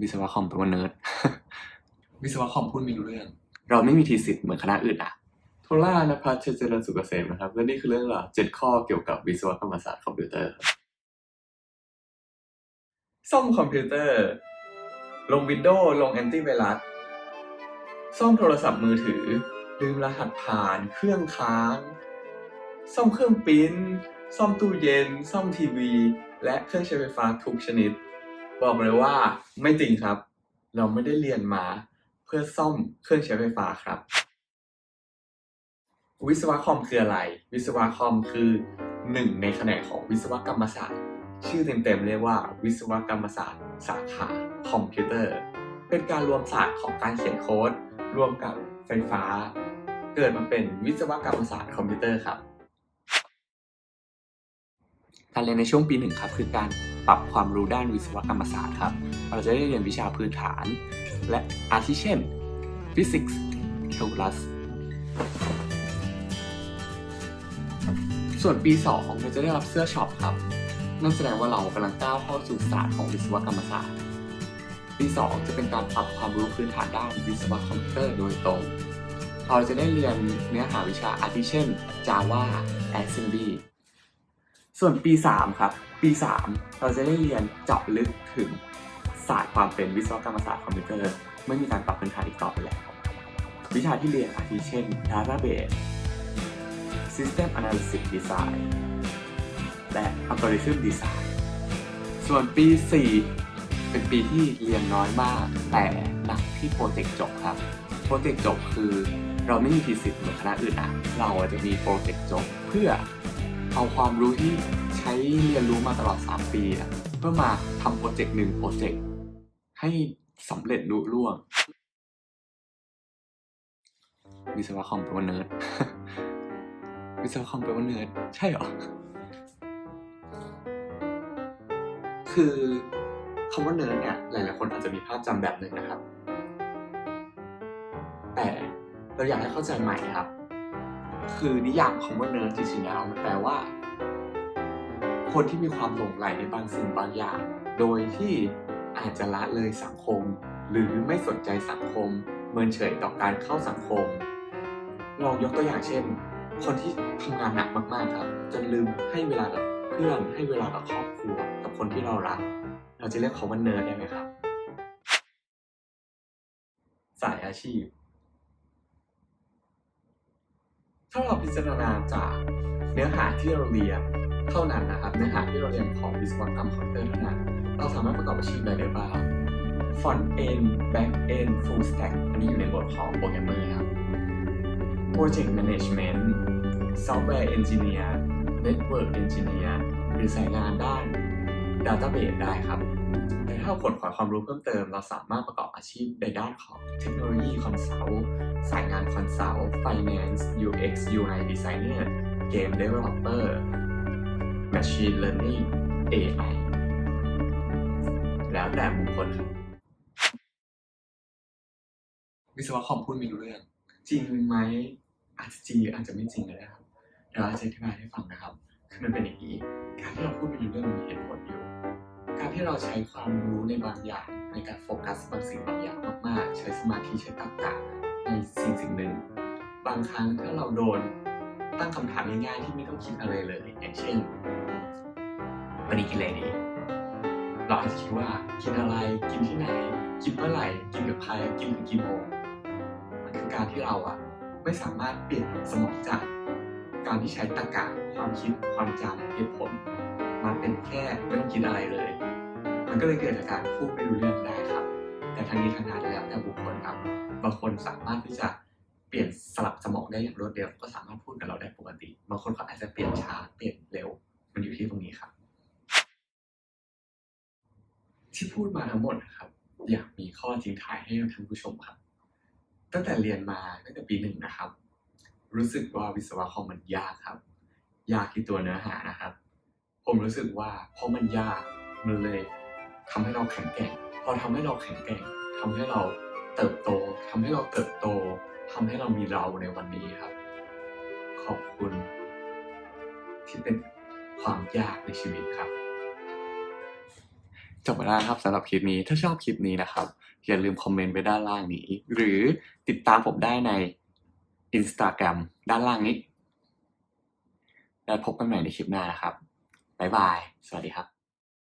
วิศวะคอมเป็นว่าเนิร์ดวิศวะคอมพูดไม่รู้เรื่อง เราไม่มีทีสิทธิ์เหมือนคณะอื่นอะโทล่านภัสเจริญสุขเกษมนะครับและนี่คือเรื่องราวเจ็ดข้อเกี่ยวกับวิศวกรรมศาสตร์คอมพิวเตอร์ครับซ่อมคอมพิวเตอร์ ลงวินโดว์ลงแอนตี้ไวรัสซ่อมโทรศัพท์มือถือ ลืมรหัสผ่าน เครื่องค้าง ซ่อมเครื่องปริ้นซ่อมตู้เย็น ซ่อมทีวี และเครื่องใช้ไฟฟ้าทุกชนิด บอกเลยว่าไม่จริงครับ เราไม่ได้เรียนมาเพื่อซ่อมเครื่องใช้ไฟฟ้าครับ วิศวะคอมคืออะไร วิศวะคอมคือหนึ่งในแขนงของวิศวกรรมศาสตร์ ชื่อเต็มๆเรียกว่า วิศวกรรมศาสตร์ สาขาคอมพิวเตอร์ เป็นการรวมศาสตร์ของการเขียนโค้ดรวมกับไฟฟ้า เกิดมาเป็นวิศวกรรมศาสตร์คอมพิวเตอร์ครับ การเรียนในช่วงปีหนึ่งครับคือการปรับความรู้ด้านวิศวกรรมศาสตร์ครับ เราจะได้เรียนวิชาพื้นฐาน และอาทิเช่น Physics Calculus ส่วนปี 2 เราจะได้รับเสื้อช็อปครับ นั่นแสดงว่าเรากำลังก้าวเข้าสู่ศาสตร์ของวิศวกรรมศาสตร์ ปี 2 จะเป็นการปรับความรู้พื้นฐานด้านวิศวะคอมพิวเตอร์โดยตรง เราจะได้เรียนเนื้อหาวิชาอาทิเช่น Java Assembly ส่วนปี 3 ครับ ปี 3 เราจะได้เรียนเจาะลึกถึงศาสตร์ความเป็นวิศวกรรมศาสตร์คอมพิวเตอร์ ไม่มีการปรับพื้นฐานอีกต่อไปแล้ว วิชาที่เรียนอาทิเช่น Database System Analysis Design และ Algorithm Design ส่วนปี 4 เป็นปีที่เรียนน้อยมาก แต่หนักที่โปรเจกต์จบครับ โปรเจกต์จบคือเราไม่มีทีสิทธิ์เหมือนคณะอื่นอะเราจะมีโปรเจกต์จบเพื่อ เอาความรู้ที่ใช้เรียนรู้มาตลอด 3 ปี เพื่อมาทำโปรเจกต์หนึ่งโปรเจกต์ให้สำเร็จลุล่วงวิศวะคอมเป็นว่าเนิร์ดวิศวะคอมเป็นว่าเนิร์ดใช่หรอ คือคำว่าเนิร์ดเนี่ยหลายๆคนอาจจะมีภาพจำแบบหนึ่งนะครับ แต่เราอยากให้เข้าใจใหม่ครับ คือนิยามของว่าเนิร์ดจริงๆแล้วมันแปลว่า คนที่มีความหลงใหลในบางสิ่งบางอย่าง โดยที่อาจจะละเลยสังคม หรือไม่สนใจสังคม เมินเฉยต่อการเข้าสังคมลองยกตัวอย่างเช่น คนที่ทำงานหนักมากๆครับจนลืมให้เวลากับเพื่อนให้เวลากับครอบครัวกับคนที่เรารัก เราจะเรียกเขาว่าเนิร์ดได้ไหมครับ สายอาชีพ ถ้าเราพิจารณาจากเนื้อหาที่เราเรียนเท่านั้นนะครับ เนื้อหาที่เราเรียนของวิศวกรรมคอมพิวเตอร์เท่านั้น เราสามารถประกอบอาชีพใดได้บ้าง Front End Back End Full Stack อันนี้อยู่ในบทของโปรแกรมเมอร์ครับ Project Management Software Engineer Network Engineer หรือสายงานด้าน Database ได้ครับ แต่ถ้าเราขนขวาความรู้เพิ่มเติม เราสามารถประกอบอาชีพในด้านของเทคโนโลยีคอนซัลท์สายงานคอนซัลท์ Finance UX UI Designer Game Developer Machine Learning AI แล้วแต่บุคคลครับวิศวะคอมพูดไม่รู้เรื่อง จริงไหมอาจจะจริงหรืออาจจะไม่จริงก็ได้ครับเดี๋ยวอาจจะอธิบายให้ฟังนะครับ คือมันเป็นอย่างนี้ การที่เราพูดไม่รู้เรื่องมันมีเหตุผลอยู่ การที่เราใช้ความรู้ในบางอย่างในการโฟกัสบางสิ่งบางอย่างมากๆ ใช้สมาธิใช้ตรรกะในสิ่งสิ่งหนึ่ง บางครั้งถ้าเราโดนตั้งคำถามง่ายๆที่ไม่ต้องคิดอะไรเลยอย่างเช่นวันนี้กินอะไรดีเราอาจจะคิดว่ากินอะไรกินที่ไหน กินเมื่อไหร่ กินกับใครกินถึงกี่โมงมันคือการที่เราอะไม่สามารถเปลี่ยนสมองจากการที่ใช้ตรรกะความคิดความจำเหตุผลมาเป็นแค่ไม่ต้องคิดอะไรเลย มันก็เลยเกิดอาการพูดไม่รู้เรื่องได้ครับ แต่ทางนี้ทางนั้นแล้วแต่บุคคลครับบางคนสามารถที่จะเปลี่ยนสลับสมองได้อย่างรวดเร็วก็สามารถพูดกับเราได้ปกติบางคนก็อาจจะเปลี่ยนช้าเปลี่ยนเร็ว มันอยู่ที่ตรงนี้ครับ ที่พูดมาทั้งหมดนะครับ อยากมีข้อทิ้งท้ายให้ท่านผู้ชมครับ ตั้งแต่เรียนมาตั้งแต่ปีหนึ่งนะครับ รู้สึกว่าวิศวะคอมมันยากครับ ยากที่ตัวเนื้อหานะครับ ผมรู้สึกว่าเพราะมันยากมันเลย ทำให้เราแข็งแกร่ง พอทำให้เราแข็งแกร่งทำให้เราเติบโตทำให้เราเติบโตทำให้เรามีเราในวันนี้ครับ ขอบคุณ ที่เป็นความยากในชีวิตครับจบไปแล้วครับสำหรับคลิปนี้ถ้าชอบคลิปนี้นะครับ อย่าลืมคอมเมนต์ไว้ด้านล่างนี้ หรือติดตามผมได้ใน Instagram ด้านล่างนี้ แล้วพบกันใหม่ในคลิปหน้านะครับ บ๊ายบาย สวัสดีครับ